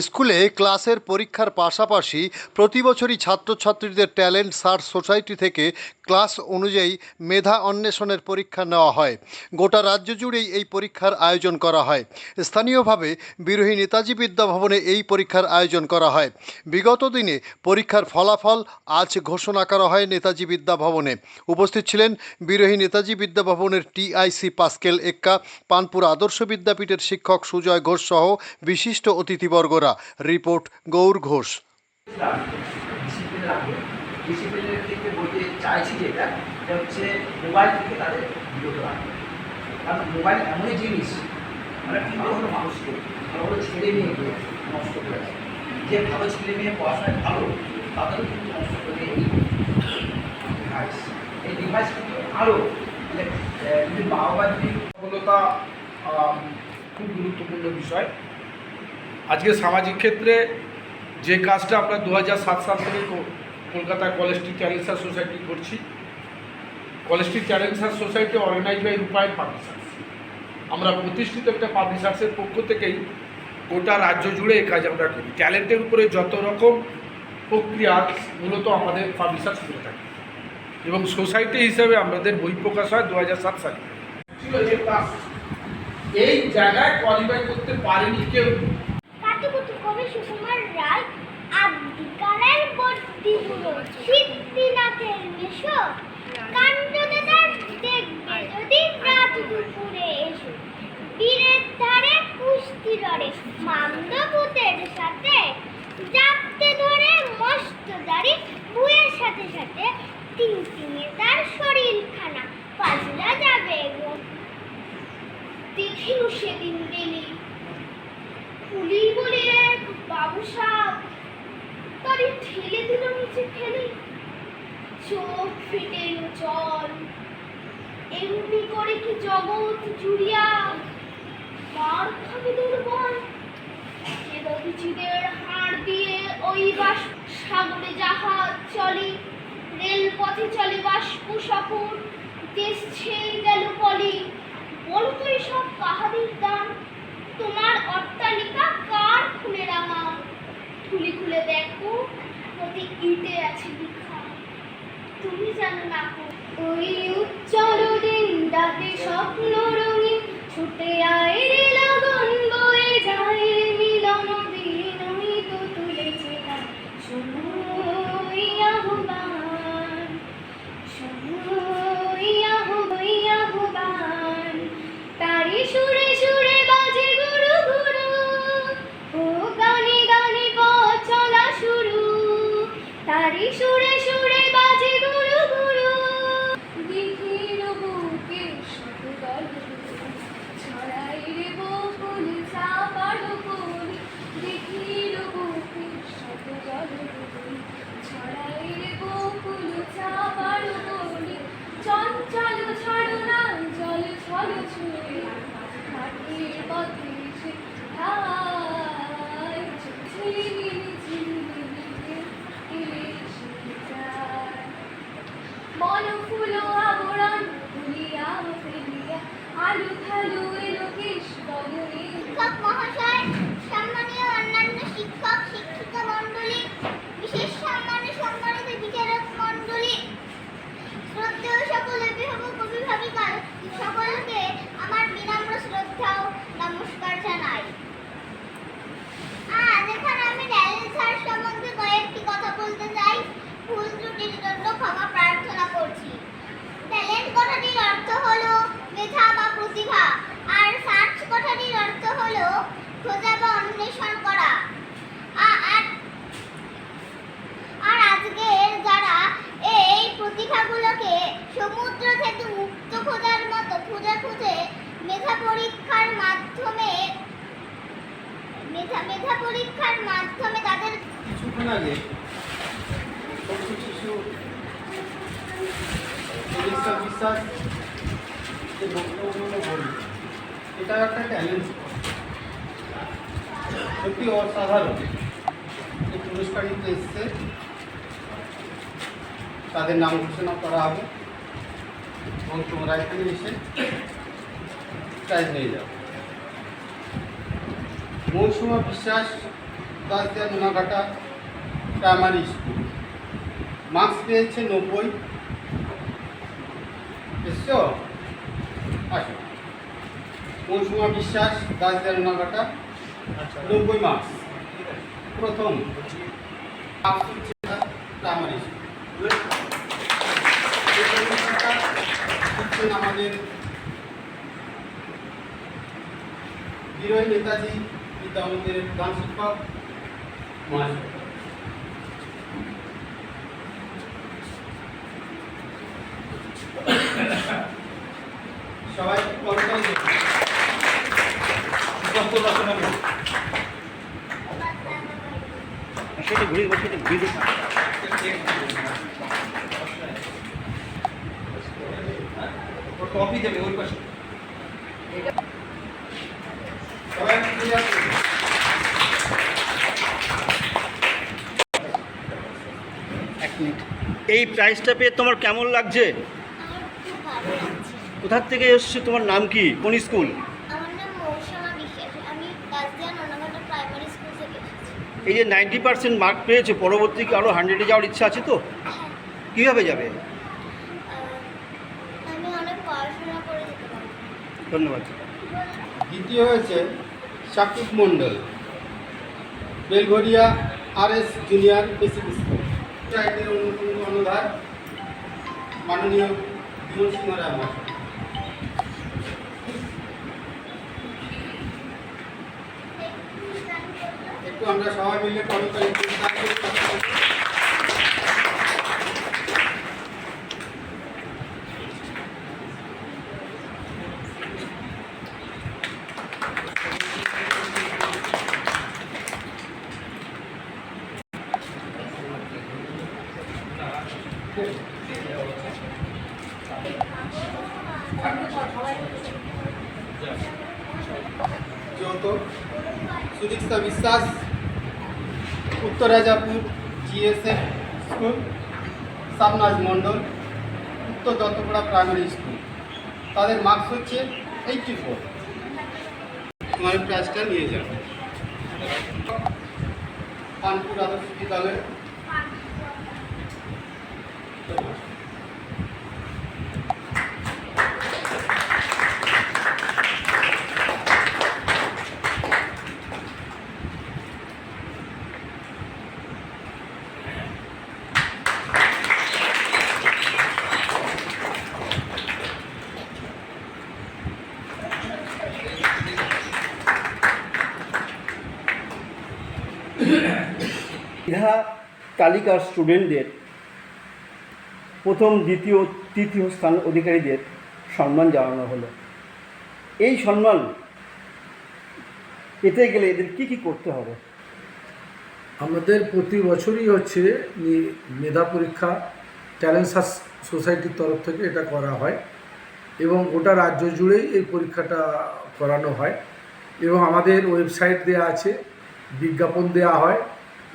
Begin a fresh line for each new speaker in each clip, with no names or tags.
স্কুলে ক্লাসের পরীক্ষার পাশাপাশি প্রতি বছরই ছাত্রছাত্রীদের ট্যালেন্ট সার্চ সোসাইটি থেকে ক্লাস অনুযায়ী মেধা অন্বেষণের পরীক্ষা নেওয়া হয়। গোটা রাজ্য জুড়েই এই পরীক্ষার আয়োজন করা হয়। স্থানীয়ভাবে বিরোহী নেতাজি বিদ্যাভবনে এই পরীক্ষার আয়োজন করা হয়। বিগত দিনে পরীক্ষার ফলাফল আজ ঘোষণা করা হয় নেতাজি বিদ্যাভবনে উপস্থিত ছিলেন বিরোহী নেতাজি বিদ্যাভবনের টিআইসি পাস্কেল এক্কা, পানপুর আদর্শ বিদ্যাপীঠের শিক্ষক সুজয় ঘোষ সহ বিশিষ্ট অতিথিবর্গরা রিপোর্ট গৌর ঘোষ।
চাইছি মোবাইল মোবাইল
খুব গুরুত্বপূর্ণ বিষয়। আজকে সামাজিক ক্ষেত্রে যে কাজটা আমরা দু সাল থেকে Kolkata College Street Challenger Society করছি। College Street Challenger Society organise by Rupayan publishers আমরা প্রতিষ্ঠিত একটা পাবলিশার্সের পক্ষ থেকেই গোটা রাজ্য জুড়ে এই কাজ আমরা করি। ট্যালেন্টের উপরে যত রকম প্রক্রিয়া মূলত আমাদের পাবলিশার্স করে থাকে। এবং সোসাইটি হিসেবে আমাদের বই প্রকাশ হয় দু হাজার সাত সালে। এই জায়গায় কোয়ালিফাই করতে পারেনি কেউ।
সুকুমার রায় আদিকালের বর্তি হলো সিদ্ধিনাথের মেশো কাণ্ডদাদার দেখবে যদি রাত দুপুরে এসো। বীরের ধারে কুস্তি লড়ে মামদভূতের সাথে জাপতে ধরে মস্ত দাড়ি, বুয়ের সাথে সাথে তিন তিনে তার শরীর খানা পাজলা যাবে গো। দেখিনু সেদিন বেলি সাপ তারই ঠেলে দিল নিচে ফেলে চোখ ফেটে জল। এমনি করে কি জগৎ জুড়িয়া মার খাবে দুর্বল? কেদবিচিদের হাড় দিয়ে ওই বাস সাগরে জাহাজ চলে, রেলপথে চলে বাষ্প সফর দেশ ছেয়ে গেল পলি বলো তো এসব কাহাদের দান তোমার অট্টালিকা কার খুলে রাঙা খুলে খুলে দেখো প্রতি ইটে আছে লিখা। তুমি জানো না ওই দিন, রাতে স্বপ্ন রঙিন ছুটে আয় রে লগন বয়ে যায় রে মিলন দিন ওই তো তুলেছে তার সময় আহ্বান সময় আহ্বান আহ্বান তারি সুরে সুরে বাজে গুরু গুরু ও গানে গানে পথ চলা শুরু তারি সুরে সুরে বাজে গুরু গুরু দিঘির বুকে শত গল্প ছড়াই রে বকুল চাপার ফুল দিঘির বুকে শত গল্প ছড়াই রে বকুল চাপার ফুল চঞ্চল ছাড়ো না জল ছল ছুঁয়ে মাটির পথে সে ঠাই ঝিলিমিলি ঝিলিমিলি এলে সে যায় বন ফুল আবরণ ফুলিয়া ফেলিয়া আলু থালু এলো কেশ বদনে শিক্ষক মহাশয় সম্মানীয় অন্যান্য শিক্ষক শিক্ষিকা মণ্ডলী বিশেষ সম্মানে সম্মানিত বিচারক মণ্ডলী শ্রদ্ধেয় সকল অভিভাবক অভিভাবিকা সকলকে আমার বিনম্র শ্রদ্ধা ও নমস্কার জানাই আজ এখানে আমি ট্যালেন্ট সার্চ সম্বন্ধে কয়েকটি কথা বলতে চাই ভুল ত্রুটির জন্য ক্ষমা প্রার্থনা করছি ট্যালেন্ট কথাটির অর্থ হলো মেধা বা প্রতিভা আর সার্চ কথাটির অর্থ হলো খোঁজা বা অন্বেষণ করা আ- আর আর আজকের যারা এই প্রতিভাগুলোকে সমুদ্র থেকে মুক্ত খোঁজার মতো খুঁজে খুঁজে মেধা পরীক্ষার মাধ্যমে মেধা মেধা পরীক্ষার মাধ্যমে তাদের
কিছুক্ষণ আগে ছোট্ট শিশু চিকিৎসা বিশ্বাস যে বক্তব্যগুলো বলি এটা একটা ট্যালেন্ট সত্যি অসাধারণ। যে পুরস্কার নিতে তাদের নাম ঘোষণা করা হবে। এবং তোমরা এখানে এসে প্রাইজ নিয়ে যাও Mousuma Biswas Dasdia Nonaghata primary school. Marks পেয়েছে নব্বই। এসছো? আসো। মৌসুমা বিশ্বাস দাসদিয়া নোনাঘাটা নব্বই মার্কস প্রথম। Primary school. আমাদের বিরোহী নেতাজি বিদ্যা মন্দিরের প্রধান শিক্ষক মহাশয়। সবাই করতালি দেবেন।
কপি দেবে ওই পাশে।
ক্লিয়ার করুন।
এই প্রাইজটা পেয়ে তোমার কেমন লাগছে? কোথার থেকে এসছে? তোমার নাম কি? কোন স্কুল
আমার নাম মৌসুমা বিশ্বাস। আমি কাজদিয়া ননাঘাটা প্রাইমারি স্কুল থেকে এসেছি।
এই যে নাইনটি পার্সেন্ট মার্ক পেয়েছে পরবর্তী কি আরও হান্ড্রেডে যাওয়ার ইচ্ছা আছে তো?
হ্যাঁ।
কীভাবে যাবে?
আহ, আমি অনেক পড়াশোনা করে যেতে পারব।
ধন্যবাদ।
দ্বিতীয় হয়েছে Sakib Mondal Belgharia R S junior basic school. সাহিত্যের অন্যতম অনুধার মাননীয় জীবন সিংহ রায় একটু আমরা সবাই মিলে করতালি চৌথ Sudiksha Biswas, Uttar Rajapur GSF school Samnaz Mondal, Uttar Duttapara primary school. তাদের মার্কস হচ্ছে এইটটি ফোর তোমার প্রাইজটা নিয়ে যাবে কানপুর আদর্শ বিদ্যালয়।
ইহা তালিকার স্টুডেন্টদের প্রথম, দ্বিতীয়, তৃতীয় স্থান অধিকারীদের সম্মান জানানো হলো। এই সম্মান পেতে গেলে এদের কি কি করতে হবে?
আমাদের প্রতি বছরই হচ্ছে মেধা পরীক্ষা ট্যালেন্ট সোসাইটির তরফ থেকে এটা করা হয় এবং গোটা রাজ্য জুড়েই এই পরীক্ষাটা করানো হয় এবং আমাদের ওয়েবসাইট দেওয়া আছে, বিজ্ঞাপন দেওয়া হয়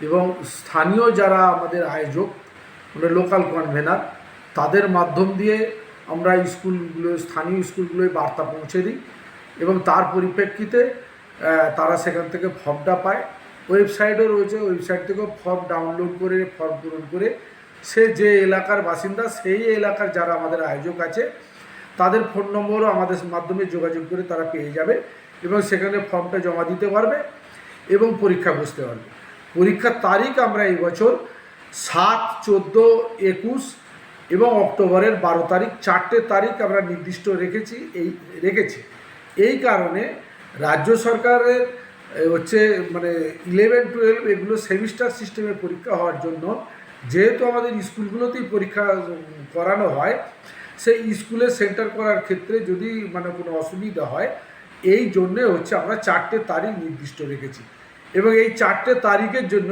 এবং স্থানীয় যারা আমাদের আয়োজক মানে লোকাল কনভেনার তাদের মাধ্যম দিয়ে আমরা স্কুলগুলো, স্থানীয় স্কুলগুলোয় বার্তা পৌঁছে দিই এবং তার পরিপ্রেক্ষিতে তারা সেখান থেকে ফর্মটা পায়। ওয়েবসাইটও রয়েছে, ওয়েবসাইট থেকেও ফর্ম ডাউনলোড করে, ফর্ম পূরণ করে সে যে এলাকার বাসিন্দা, সেই এলাকার যারা আমাদের আয়োজক আছে, তাদের ফোন নম্বরও আমাদের মাধ্যমে যোগাযোগ করে তারা পেয়ে যাবে এবং সেখানে ফর্মটা জমা দিতে পারবে এবং পরীক্ষা বসতে পারবে। পরীক্ষার তারিখ আমরা এই বছর সাত, চোদ্দ, একুশ এবং অক্টোবরের বারো তারিখ, চারটে তারিখ আমরা নির্দিষ্ট রেখেছি, এই রেখেছি। এই কারণে রাজ্য সরকারের হচ্ছে মানে ইলেভেন টুয়েলভ এগুলো সেমিস্টার সিস্টেমের পরীক্ষা হওয়ার জন্য যেহেতু আমাদের স্কুলগুলোতেই পরীক্ষা করানো হয়, সেই স্কুলে সেন্টার করার ক্ষেত্রে যদি মানে কোনো অসুবিধা হয়, এই জন্যে হচ্ছে আমরা চারটে তারিখ নির্দিষ্ট রেখেছি। এবং এই চারটে তারিখের জন্য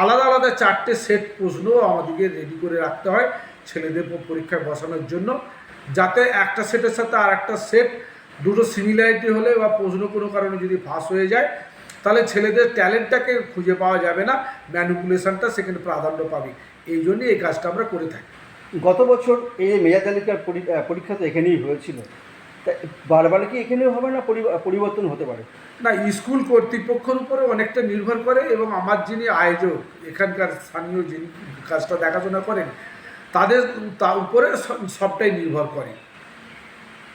আলাদা আলাদা চারটে সেট প্রশ্নও আমাদেরকে রেডি করে রাখতে হয় ছেলেদের পরীক্ষায় বসানোর জন্য। যাতে একটা সেটের সাথে আর একটা সেট, দুটো সিমিলারিটি হলে বা প্রশ্ন কোনো কারণে যদি ফাঁস হয়ে যায়, তাহলে ছেলেদের ট্যালেন্টটাকে খুঁজে পাওয়া যাবে না ম্যানিপুলেশনটা সেখানে প্রাধান্য পাবে। এই জন্যই এই কাজটা আমরা করে থাকি।
গত বছর এই মেধা তালিকার পরীক্ষা তো এখানেই হয়েছিল। বারবার কি এখানেও হবে না পরিবর্তন হতে পারে?
না স্কুল কর্তৃপক্ষের উপরে অনেকটা নির্ভর করে এবং আমার যিনি আয়োজক এখানকার স্থানীয় যিনি কাজটা দেখাশোনা করেন তাদের তার উপরে সবটাই নির্ভর করে।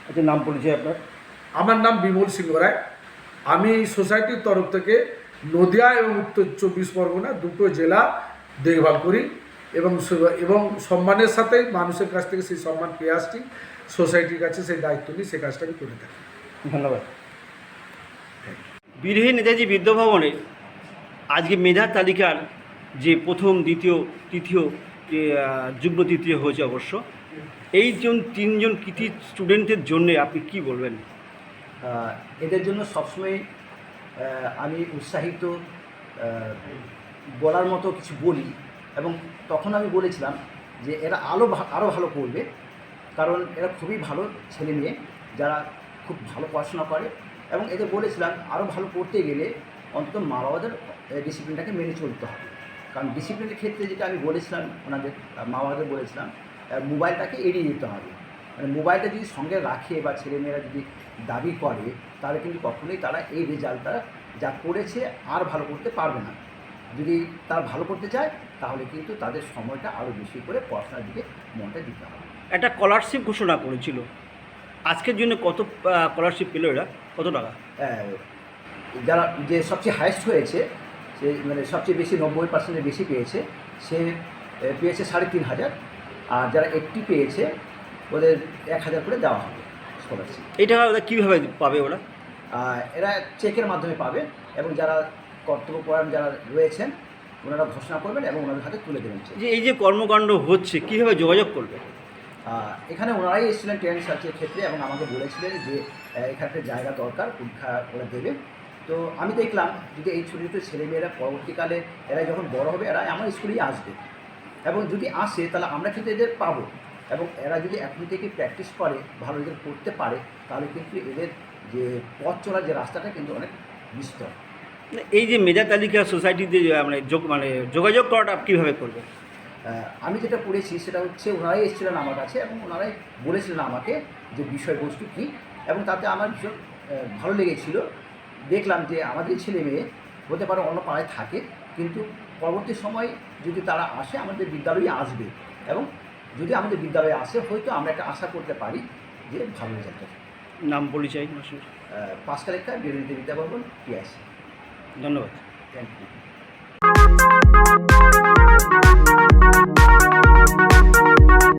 আচ্ছা নাম পরিচয় আপনার?
আমার নাম বিমল সিংহ রায়। আমি এই সোসাইটির তরফ থেকে নদিয়া এবং উত্তর চব্বিশ পরগনা দুটো জেলা দেখভাল করি এবং এবং সম্মানের সাথে মানুষের কাছ থেকে সেই সম্মান পেয়ে আসছি। সোসাইটির কাছে সেই দায়িত্ব নিয়ে সেই কাজটা আমি করে থাকি।
ধন্যবাদ। বীরহী নেতাজি বিদ্যাভবনে আজকে মেধার তালিকার যে প্রথম, দ্বিতীয়, তৃতীয় যুগ্ম তৃতীয় হয়েছে অবশ্য, এই জন, তিনজন কৃতি স্টুডেন্টের জন্য আপনি কি বলবেন?
এদের জন্য সবসময় আমি উৎসাহিত বলার মতো কিছু বলি এবং তখন আমি বলেছিলাম যে এরা আরও আরও ভালো করবে, কারণ এরা খুবই ভালো ছেলে মেয়ে, যারা খুব ভালো পড়াশোনা করে এবং এতে বলেছিলাম আরও ভালো করতে গেলে অন্তত মা বাবাদের ডিসিপ্লিনটাকে মেনে চলতে হবে। কারণ ডিসিপ্লিনের ক্ষেত্রে যেটা আমি বলেছিলাম, ওনাদের মা বাবাদের বলেছিলাম মোবাইলটাকে এড়িয়ে যেতে হবে। মানে মোবাইলটা যদি সঙ্গে রাখে বা ছেলেমেয়েরা যদি দাবি করে, তাহলে কিন্তু কখনোই তারা এই রেজাল্টটা যা করেছে আর ভালো করতে পারবে না। যদি তারা ভালো করতে চায়, তাহলে কিন্তু তাদের সময়টা আরও বেশি করে পড়াশোনার দিকে মনটা দিতে হবে।
একটা স্কলারশিপ ঘোষণা করেছিল। আজকের জন্য কত স্কলারশিপ পেল এরা? কত টাকা?
যারা যে সবচেয়ে হায়েস্ট হয়েছে সে মানে সবচেয়ে বেশি নব্বই পার্সেন্টের বেশি পেয়েছে সে পেয়েছে সাড়ে তিন হাজার। আর যারা একটি পেয়েছে ওদের এক হাজার করে দেওয়া হবে স্কলারশিপ
এই টাকা ওরা কীভাবে পাবে ওরা?
এরা চেকের মাধ্যমে পাবে এবং যারা কর্তব্যপরায়ণ যারা রয়েছেন ওনারা ঘোষণা করবেন এবং ওনাদের হাতে তুলে দেবেন
যে এই যে কর্মকাণ্ড হচ্ছে কীভাবে যোগাযোগ করবে?
এখানে ওনারাই এসেছিলেন ট্রেন সার্চের ক্ষেত্রে এবং আমাকে বলেছিলেন যে এখানে জায়গা দরকার পরীক্ষা ওরা দেবে। তো আমি দেখলাম যদি এই ছোটো ছোটো ছেলেমেয়েরা পরবর্তীকালে এরা যখন বড় হবে এরা আমার স্কুলেই আসবে। এবং যদি আসে তাহলে আমরা কিন্তু এদের পাবো। এবং এরা যদি এখন থেকে প্র্যাকটিস করে ভালো রেজাল্ট করতে পারে তাহলে কিন্তু এদের যে পথ চলার যে রাস্তাটা কিন্তু অনেক বিস্তর।
এই যে মেধা তালিকা সোসাইটিতে মানে যোগ মানে যোগাযোগ করাটা কীভাবে করবে
আহ, আমি যেটা পড়েছি সেটা হচ্ছে ওনারাই এসেছিলেন আমার কাছে এবং ওনারাই বলেছিলেন আমাকে যে বিষয়বস্তু কী এবং তাতে আমার ভীষণ ভালো লেগেছিল। দেখলাম যে আমাদের ছেলে মেয়ে হতে পারে অন্য পাড়ায় থাকে কিন্তু পরবর্তী সময় যদি তারা আসে আমাদের বিদ্যালয়ে আসবে এবং যদি আমাদের বিদ্যালয়ে আসে হয়তো আমরা একটা আশা করতে পারি যে ভালো রেজাল্ট
নাম পরিচয় মাসুর
পাঁচটা লেখা বিরোধী বিদ্যাভবন টিআইসি।
ধন্যবাদ।
Thank you